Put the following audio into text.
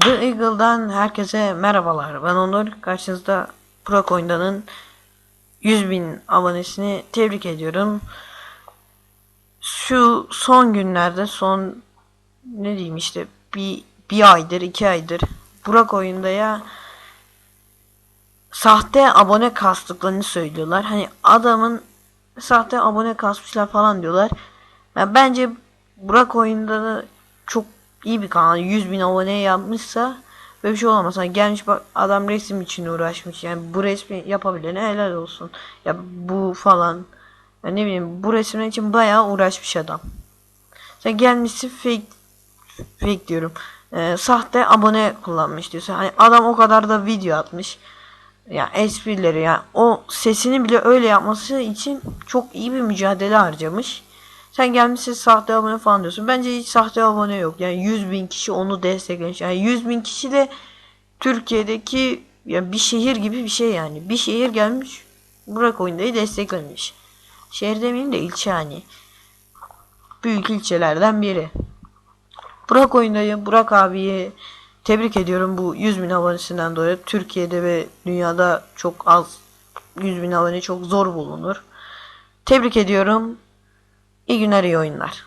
The Eagle'dan herkese merhabalar. Ben Onur. Karşınızda Burak Oyundan'ın 100 bin abonesini tebrik ediyorum. Şu son günlerde son ne diyeyim işte bir, bir aydır iki aydır Burak Oyunda'ya sahte abone kastıklarını söylüyorlar. Hani adamın sahte abone kasmışlar falan diyorlar. Ya bence Burak oyunda da çok iyi bir kanal. 100 bin abone yapmışsa böyle bir şey olamaz. Hani gelmiş bak adam resim için uğraşmış. Yani bu resmi yapabilene helal olsun. Ya bu falan. Ya ne bileyim bu resimler için bayağı uğraşmış adam. Sen gelmişsin fake fake diyorum. Ee, sahte abone kullanmış diyorsun. Hani adam o kadar da video atmış. Ya esprileri ya o sesini bile öyle yapması için çok iyi bir mücadele harcamış. Sen gelmişsin sahte abone falan diyorsun. Bence hiç sahte abone yok. Yani 100 bin kişi onu desteklemiş. Yani 100 bin kişi de Türkiye'deki ya bir şehir gibi bir şey yani. Bir şehir gelmiş Burak Oyunda'yı desteklemiş. Şehir demeyeyim de ilçe hani. Büyük ilçelerden biri. Burak Oyunda'yı, Burak abiyi tebrik ediyorum bu 100 bin abonesinden dolayı. Türkiye'de ve dünyada çok az 100 bin abone çok zor bulunur. Tebrik ediyorum. İyi günler, iyi oyunlar.